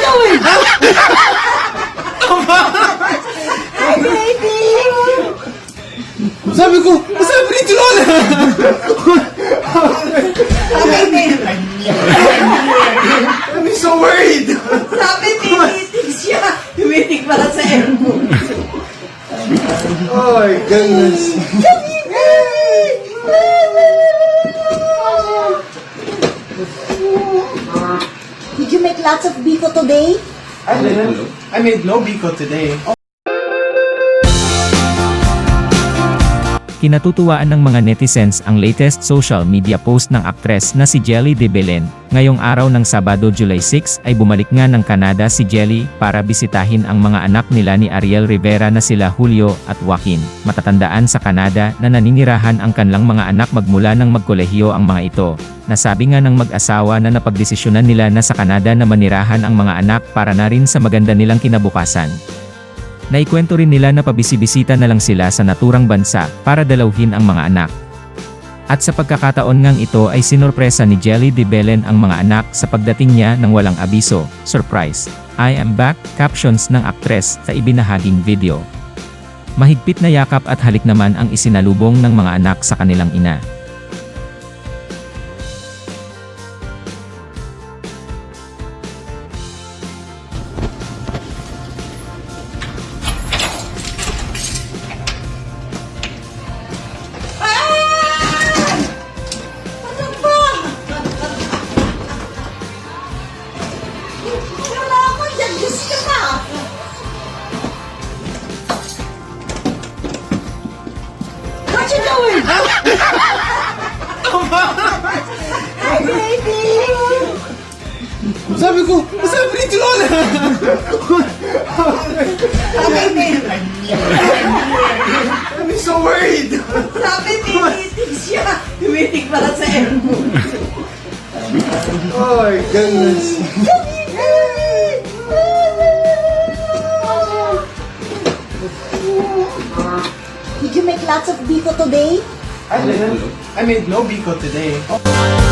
doing? Hi, baby! Sabi ko, sabi ni Lola! Sabi, baby! I'm so worried! Sabi, tinitig siya! Tumitig pala sa airport. Oh my goodness. Make lots of biko today? I didn't. I made no biko today. Kinatutuwaan ng mga netizens ang latest social media post ng aktres na si Jelly de Belen. Ngayong araw ng Sabado July 6 ay bumalik nga ng Canada si Jelly para bisitahin ang mga anak nila ni Ariel Rivera na sila Julio at Joaquin. Matatandaan sa Canada na naninirahan ang kanilang mga anak magmula ng magkolehiyo ang mga ito. Nasabi nga ng mag-asawa na napagdesisyonan nila na sa Canada na manirahan ang mga anak para na rin sa maganda nilang kinabukasan. Naikwento rin nila na pabisibisita na lang sila sa naturang bansa para dalawhin ang mga anak. At sa pagkakataon ngang ito ay sinorpresa ni Jelly de Belen ang mga anak sa pagdating niya ng walang abiso, surprise. I am back, captions ng aktres sa ibinahaging video. Mahigpit na yakap at halik naman ang isinalubong ng mga anak sa kanilang ina. Hi, baby! Sabi ko, sabi ni Lola! Sabi, baby! I'm so worried! Sabi, tinitig siya! Tumitig pala sa. Oh my goodness. Lots of biko today? I didn't. I made no biko today.